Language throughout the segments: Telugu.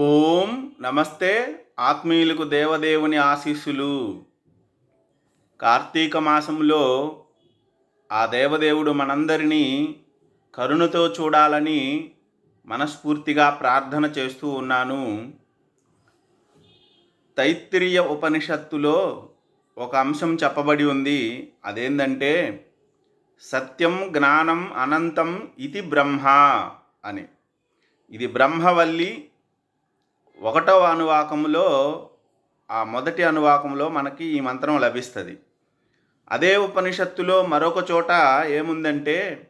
ఓం నమస్తే ఆత్మీయులకు దేవదేవుని ఆశీస్సులు. కార్తీక మాసంలో ఆ దేవదేవుడు మనందరినీ కరుణతో చూడాలని మనస్ఫూర్తిగా ప్రార్థన చేస్తూ ఉన్నాను. తైత్తిరీయ ఉపనిషత్తులో ఒక అంశం చెప్పబడి ఉంది. అదేంటంటే సత్యం జ్ఞానం అనంతం ఇది బ్రహ్మ అని. ఇది బ్రహ్మవల్లి ఒకటవ అనువాకంలో ఆ మొదటి అనువాకంలో మనకి ఈ మంత్రం లభిస్తుంది. అదే ఉపనిషత్తులో మరొక చోట ఏముందంటే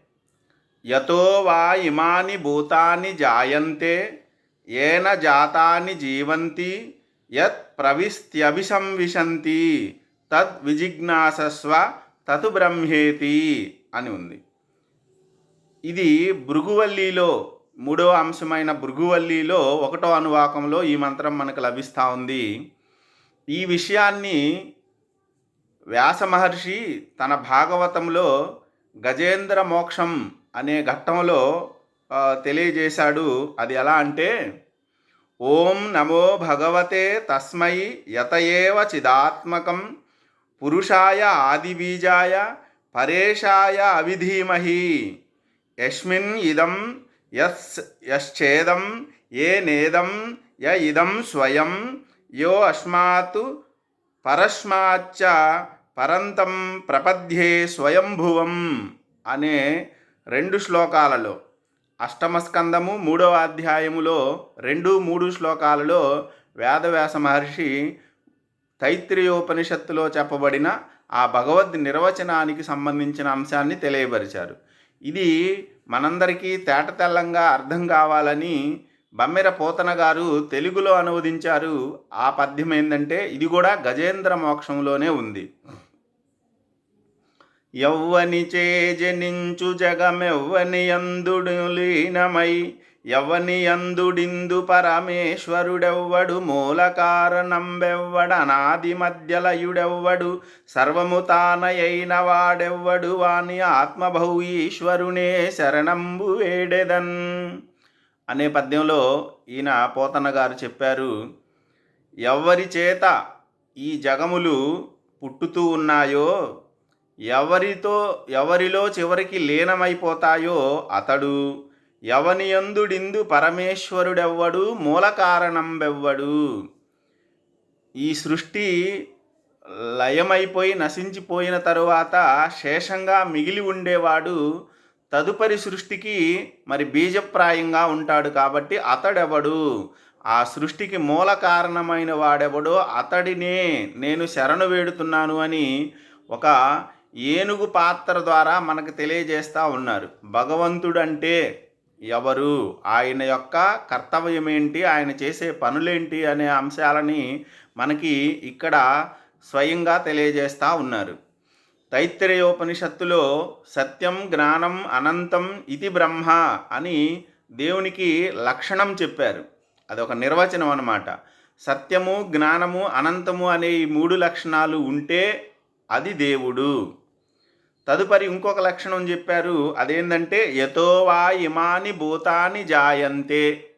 యతో వా ఇమాని భూతాని జాయంతే ఏన జాతాని జీవంతి యత్ ప్రవిస్త్యభిసంవిశంతి తద్ విజిజ్ఞాసస్వ తతు బ్రహ్మేతి అని ఉంది. ఇది భృగువల్లిలో మూడో అంశమైన భృగువల్లిలో ఒకటో అనువాకంలో ఈ మంత్రం మనకు లభిస్తూ ఉంది. ఈ విషయాన్ని వ్యాస మహర్షి తన భాగవతంలో గజేంద్ర మోక్షం అనే ఘట్టంలో తెలియజేశాడు. అది ఎలా అంటే ఓం నమో భగవతే తస్మై యతయేవ చిదాత్మకం పురుషాయ ఆదిబీజాయ పరేషాయ అవిధీమహి యస్మిన్ ఇదం యస్ యశ్చేదం ఏ నేదం య ఇదం స్వయం యో అస్మాత్ పరస్మాచ్చ పరంతం ప్రపద్యే స్వయంభువం అనే రెండు శ్లోకాలలో అష్టమస్కందము మూడవ అధ్యాయములో రెండు మూడు శ్లోకాలలో వేదవ్యాస మహర్షి తైత్రియోపనిషత్తులో చెప్పబడిన ఆ భగవద్ నిర్వచనానికి సంబంధించిన అంశాన్ని తెలియపరిచారు. ఇది మనందరికీ తేటతెల్లంగా అర్థం కావాలని బమ్మెర పోతన గారు తెలుగులో అనువదించారు. ఆ పద్యం ఏంటంటే ఇది కూడా గజేంద్ర మోక్షంలోనే ఉంది. యవ్వని చేజనించు జగమెవ్వని అందుడు లీనమై ఎవని అందుడిందు పరమేశ్వరుడెవ్వడు మూల కారణంబెవ్వడనాది మధ్యలయుడెవ్వడు సర్వము తానయైన వాడెవ్వడు వాని ఆత్మభౌ ఈశ్వరునే శరణంబు వేడెదన్ అనే పద్యంలో ఈయన పోతన్న గారు చెప్పారు ఎవరి చేత ఈ జగములు పుట్టుతూ ఉన్నాయో ఎవరితో ఎవరిలో చివరికి లీనమైపోతాయో అతడు యవనియందుడిందు పరమేశ్వరుడెవ్వడు మూల కారణంబెవ్వడు ఈ సృష్టి లయమైపోయి నశించిపోయిన తరువాత శేషంగా మిగిలి ఉండేవాడు తదుపరి సృష్టికి మరి బీజప్రాయంగా ఉంటాడు కాబట్టి అతడెవడు? ఆ సృష్టికి మూల కారణమైన వాడెవడో అతడినే నేను శరణు వేడుతున్నాను అని ఒక ఏనుగు పాత్ర ద్వారా మనకు తెలియజేస్తూ ఉన్నారు. భగవంతుడంటే ఎవరు? ఆయన యొక్క కర్తవ్యం ఏంటి ఆయన చేసే పనులేంటి? అనే అంశాలని మనకి ఇక్కడ స్వయంగా తెలియజేస్తూ ఉన్నారు. తైత్తిరేయోపనిషత్తులో సత్యం జ్ఞానం అనంతం ఇది బ్రహ్మ అని దేవునికి లక్షణం చెప్పారు. అదొక నిర్వచనం అన్నమాట. సత్యము జ్ఞానము అనంతము అనే ఈ మూడు లక్షణాలు ఉంటే అది దేవుడు. తదుపరి ఇంకొక లక్షణం చెప్పారు అదేంటంటే యతోవా ఇమాని భూతాని జాయంతే.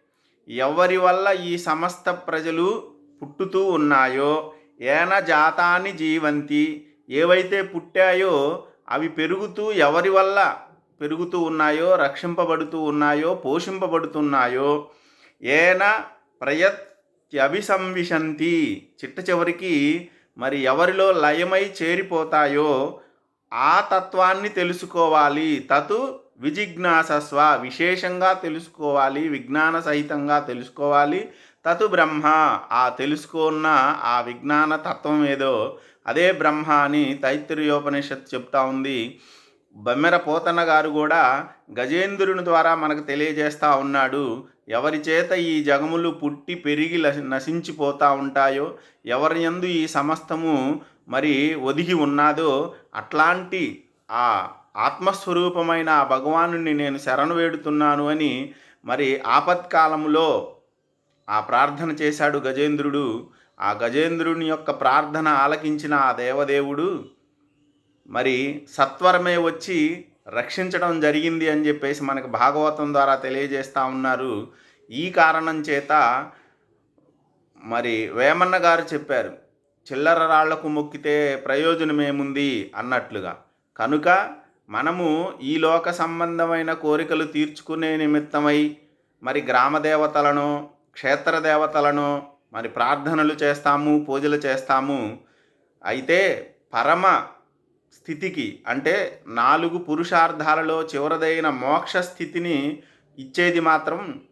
ఎవరి వల్ల ఈ సమస్త ప్రజలు పుట్టుతూ ఉన్నాయో ఏన జాతాని జీవంతి. ఏవైతే పుట్టాయో అవి పెరుగుతూ ఎవరి వల్ల పెరుగుతూ ఉన్నాయో రక్షింపబడుతూ ఉన్నాయో పోషింపబడుతున్నాయో ఏన ప్రయత్యభిసంవిశంతి. చిట్ట చివరికి మరి ఎవరిలో లయమై చేరిపోతాయో ఆ తత్వాన్ని తెలుసుకోవాలి. తతు విజిజ్ఞాసస్వ విశేషంగా తెలుసుకోవాలి విజ్ఞాన సహితంగా తెలుసుకోవాలి. తతు బ్రహ్మ ఆ తెలుసుకున్న ఆ విజ్ఞాన తత్వం ఏదో అదే బ్రహ్మ అని తైత్తిరీయోపనిషత్ చెప్తా ఉంది. బమ్మెర పోతన్న గారు కూడా గజేంద్రుని ద్వారా మనకు తెలియజేస్తూ ఉన్నాడు. ఎవరి చేత ఈ జగములు పుట్టి పెరిగి నశించిపోతూ ఉంటాయో ఎవరి యందు ఈ సమస్తము మరి ఒదిగి ఉన్నాదో అట్లాంటి ఆ ఆత్మస్వరూపమైన ఆ భగవాను నేను శరణు వేడుతున్నాను అని మరి ఆపత్కాలంలో ఆ ప్రార్థన చేశాడు గజేంద్రుడు. ఆ గజేంద్రుని యొక్క ప్రార్థన ఆలకించిన ఆ దేవదేవుడు మరి సత్వరమే వచ్చి రక్షించడం జరిగింది అని చెప్పేసి మనకు భాగవతం ద్వారా తెలియజేస్తూ ఉన్నారు. ఈ కారణం చేత మరి వేమన్న గారు చెప్పారు. చిల్లర రాళ్ళకు మొక్కితే ప్రయోజనమేముంది? అన్నట్లుగా. కనుక మనము ఈ లోక సంబంధమైన కోరికలు తీర్చుకునే నిమిత్తమై మరి గ్రామ దేవతలను క్షేత్ర దేవతలను మరి ప్రార్థనలు చేస్తాము పూజలు చేస్తాము. అయితే పరమ స్థితికి అంటే నాలుగు పురుషార్థాలలో చివరిదైన మోక్ష స్థితిని ఇచ్చేది మాత్రం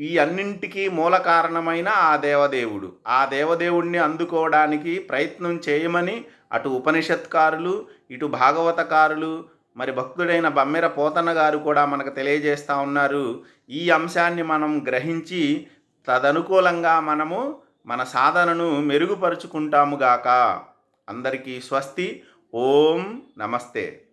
ఈ అన్నింటికీ మూల కారణమైన ఆ దేవదేవుడు. ఆ దేవదేవుడిని అందుకోవడానికి ప్రయత్నం చేయమని అటు ఉపనిషత్కారులు ఇటు భాగవతకారులు మరి భక్తుడైన బమ్మెర పోతన్న గారు కూడా మనకు తెలియజేస్తూ ఉన్నారు. ఈ అంశాన్ని మనం గ్రహించి తదనుకూలంగా మనము మన సాధనను మెరుగుపరుచుకుంటాముగాక అందరికీ స్వస్తి. ఓం నమస్తే.